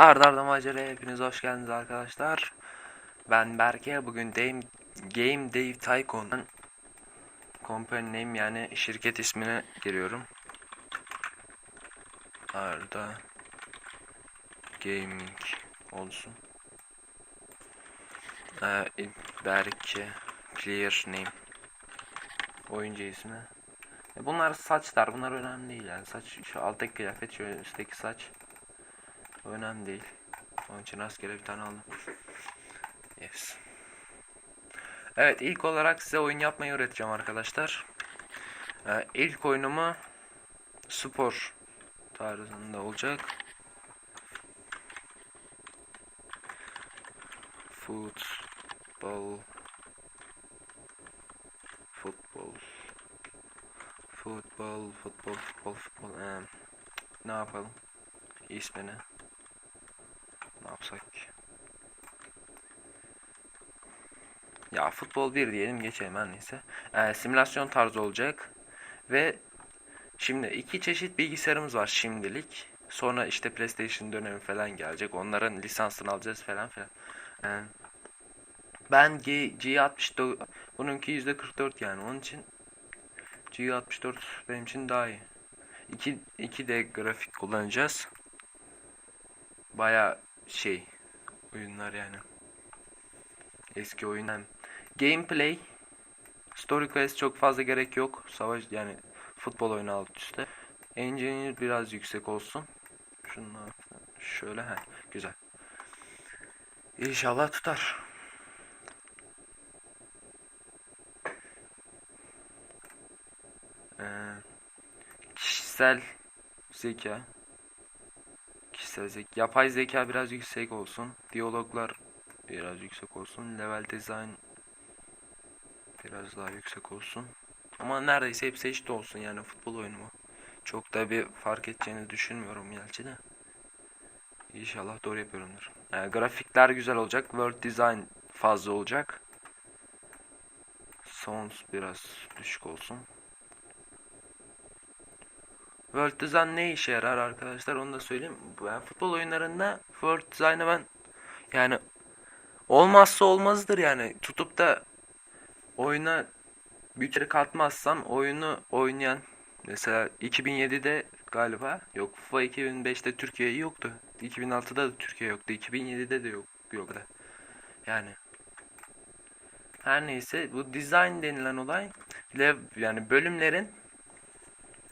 Arda Arda Macera'ya hepiniz hoş geldiniz arkadaşlar. Ben Berke. Bugün Game, Game Dave Tycoon'un company name yani şirket ismine giriyorum. Arda Gaming olsun. Ee, Berke Clear name. Oyuncu ismi. E bunlar saçlar. Bunlar önemli değil yani. Saç şu alttaki kıyafet şu üstteki saç. Önemli değil. Onun için rastgele bir tane aldım. Yes. Evet ilk olarak size oyun yapmayı öğreteceğim arkadaşlar. Ee, ilk oyunumu spor tarzında olacak. Futbol Futbol Futbol Futbol Futbol Futbol Ee, Ne yapalım? İsmini yapsak ki? Ya futbol 1 diyelim geçelim her neyse. Ee, simülasyon tarzı olacak. Ve şimdi iki çeşit bilgisayarımız var şimdilik. Sonra işte PlayStation dönemi falan gelecek. Onların lisansını alacağız falan filan. Ee, ben G, G64 bununki %44 yani onun için G64 benim için daha iyi. 2 2D grafik kullanacağız. Baya şey oyunlar yani. Eski oyunlar. Gameplay Story quest çok fazla gerek yok. Savaş yani futbol oyunu alt üstte. Engineer biraz yüksek olsun. Şunlar şöyle ha güzel. İnşallah tutar. Ee, kişisel zeka kişisel zeka yapay zeka biraz yüksek olsun diyaloglar biraz yüksek olsun level design biraz daha yüksek olsun. Ama neredeyse hepsi eşit olsun yani futbol oyunu mu? Çok da bir fark edeceğini düşünmüyorum gerçi de İnşallah doğru yapıyorumdur. Yani grafikler güzel olacak world design fazla olacak. Sounds biraz düşük olsun World Design ne işe yarar arkadaşlar onu da söyleyeyim. Yani futbol oyunlarında World Design'ı ben yani olmazsa olmazdır yani tutup da oyuna bütçe katmazsam oyunu oynayan mesela 2007'de galiba yok FIFA 2005'te Türkiye yoktu. 2006'da da Türkiye yoktu. 2007'de de yok yoktu. Yani her neyse bu design denilen olay yani bölümlerin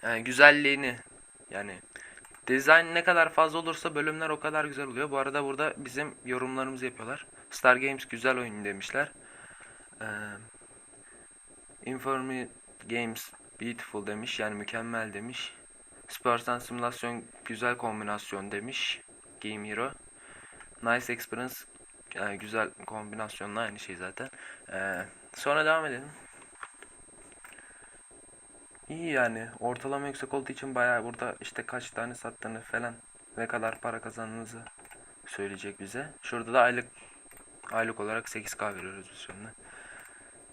yani güzelliğini yani dizayn ne kadar fazla olursa bölümler o kadar güzel oluyor. Bu arada burada bizim yorumlarımızı yapıyorlar. Star Games güzel oyun demişler. Ee, Informe Games beautiful demiş yani mükemmel demiş. Spartan simülasyon güzel kombinasyon demiş. Game Hero. Nice experience yani güzel kombinasyonla aynı şey zaten. Ee, sonra devam edelim. İyi yani ortalama yüksek olduğu için bayağı burada işte kaç tane sattığını falan ne kadar para kazandığınızı söyleyecek bize. Şurada da aylık aylık olarak 8k veriyoruz biz şimdi.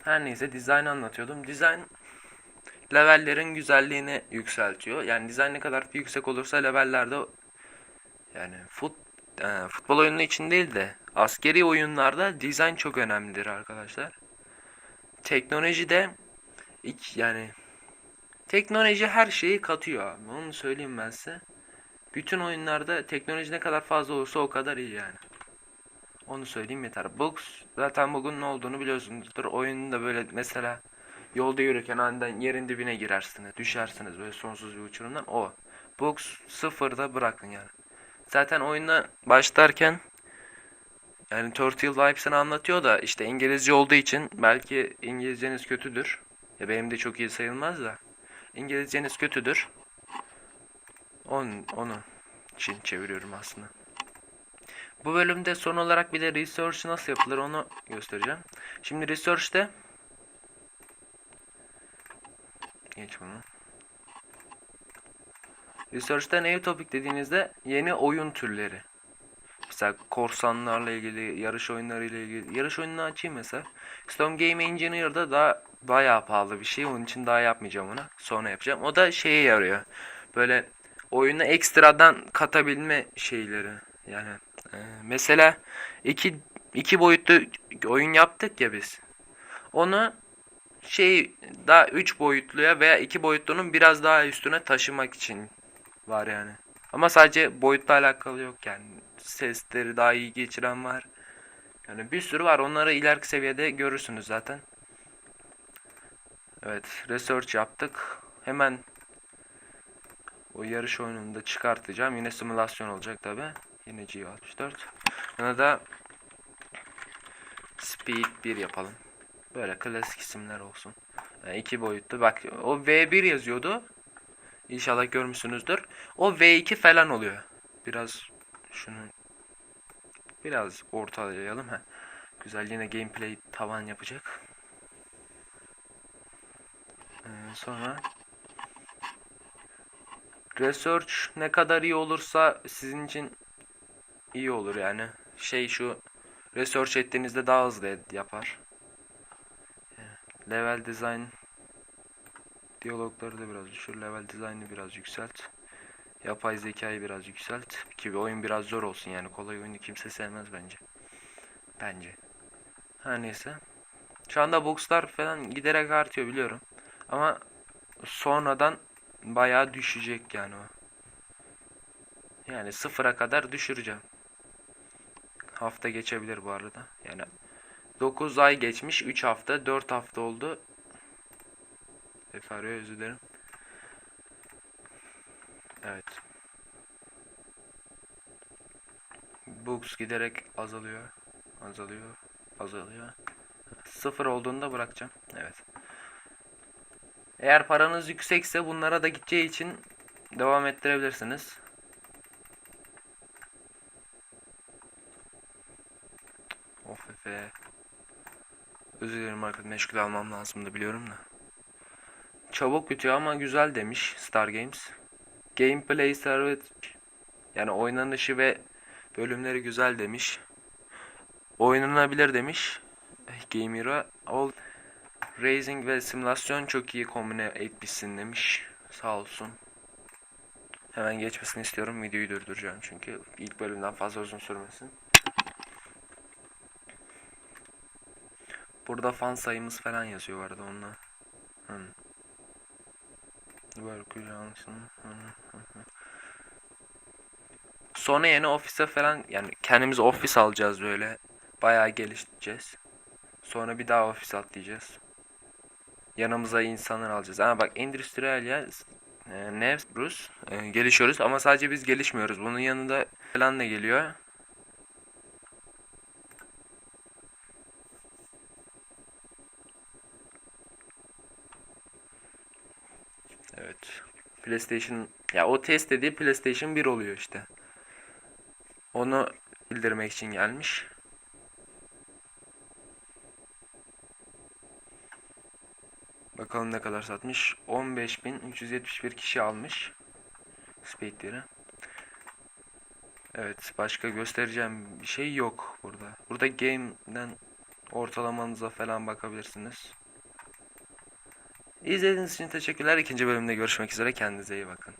Her neyse dizayn anlatıyordum. Dizayn levellerin güzelliğini yükseltiyor. Yani dizayn ne kadar yüksek olursa levellerde yani fut, e, futbol oyunu için değil de askeri oyunlarda dizayn çok önemlidir arkadaşlar. Teknolojide ilk yani Teknoloji her şeyi katıyor abi. Onu söyleyeyim ben size. Bütün oyunlarda teknoloji ne kadar fazla olursa o kadar iyi yani. Onu söyleyeyim yeter. Bugs zaten bugün ne olduğunu biliyorsunuzdur. Oyunda böyle mesela yolda yürürken aniden yerin dibine girersiniz. Düşersiniz böyle sonsuz bir uçurumdan. O. Bugs sıfırda bırakın yani. Zaten oyuna başlarken yani Turtle Vibes'ını anlatıyor da işte İngilizce olduğu için belki İngilizceniz kötüdür. Ya benim de çok iyi sayılmaz da. İngilizceniz kötüdür. Onun, onu için çeviriyorum aslında. Bu bölümde son olarak bir de research nasıl yapılır onu göstereceğim. Şimdi research'te geç bunu. Research'te new topic dediğinizde yeni oyun türleri. Mesela korsanlarla ilgili, yarış oyunları ile ilgili. Yarış oyununu açayım mesela. Storm Game Engineer'da daha bayağı pahalı bir şey. Onun için daha yapmayacağım ona. Sonra yapacağım. O da şeye yarıyor. Böyle oyuna ekstradan katabilme şeyleri. Yani e, mesela iki iki boyutlu oyun yaptık ya biz. Onu şey daha üç boyutluya veya iki boyutlunun biraz daha üstüne taşımak için var yani. Ama sadece boyutla alakalı yok yani. Sesleri daha iyi geçiren var. Yani bir sürü var. Onları ileriki seviyede görürsünüz zaten. Evet, research yaptık. Hemen o yarış oyununu da çıkartacağım. Yine simülasyon olacak tabi. Yine G64. Buna da Speed 1 yapalım. Böyle klasik isimler olsun. Yani iki boyutlu. Bak o V1 yazıyordu. İnşallah görmüşsünüzdür. O V2 falan oluyor. Biraz şunu biraz ortalayalım. ha. Güzel yine gameplay tavan yapacak. Ee, sonra Research ne kadar iyi olursa sizin için iyi olur yani. Şey şu research ettiğinizde daha hızlı yapar. Level design diyalogları da biraz düşür. Level design'ı biraz yükselt. Yapay zekayı biraz yükselt. Ki bir oyun biraz zor olsun yani. Kolay oyunu kimse sevmez bence. Bence. Her neyse. Şu anda boxlar falan giderek artıyor biliyorum. Ama sonradan bayağı düşecek yani o. Yani sıfıra kadar düşüreceğim. Hafta geçebilir bu arada. Yani 9 ay geçmiş. 3 hafta. 4 hafta oldu. Efendim özür dilerim. Evet. Books giderek azalıyor. Azalıyor. Azalıyor. Sıfır olduğunda bırakacağım. Evet. Eğer paranız yüksekse bunlara da gideceği için devam ettirebilirsiniz. Of efe. Özür dilerim arkadaşlar meşgul almam lazım da biliyorum da. Çabuk bitiyor ama güzel demiş Star Games. Gameplay servet yani oynanışı ve bölümleri güzel demiş. Oynanabilir demiş. Game Hero. Racing ve simülasyon çok iyi kombine etmişsin demiş. Sağ olsun. Hemen geçmesini istiyorum. Videoyu durduracağım çünkü ilk bölümden fazla uzun sürmesin. Burada fan sayımız falan yazıyor vardı onunla. Hmm. Work Johnson. Sonra yeni ofise falan yani kendimiz ofis alacağız böyle. Bayağı geliştireceğiz. Sonra bir daha ofis atlayacağız. Yanımıza insanlar alacağız. Ama bak endüstriyel e, ne Rus e, gelişiyoruz ama sadece biz gelişmiyoruz. Bunun yanında falan da geliyor. Evet. PlayStation ya o test dediği PlayStation 1 oluyor işte. Onu bildirmek için gelmiş. Bakalım ne kadar satmış. 15.371 kişi almış. Speed'leri. Evet, başka göstereceğim bir şey yok burada. Burada game'den ortalamanıza falan bakabilirsiniz. İzlediğiniz için teşekkürler. İkinci bölümde görüşmek üzere. Kendinize iyi bakın.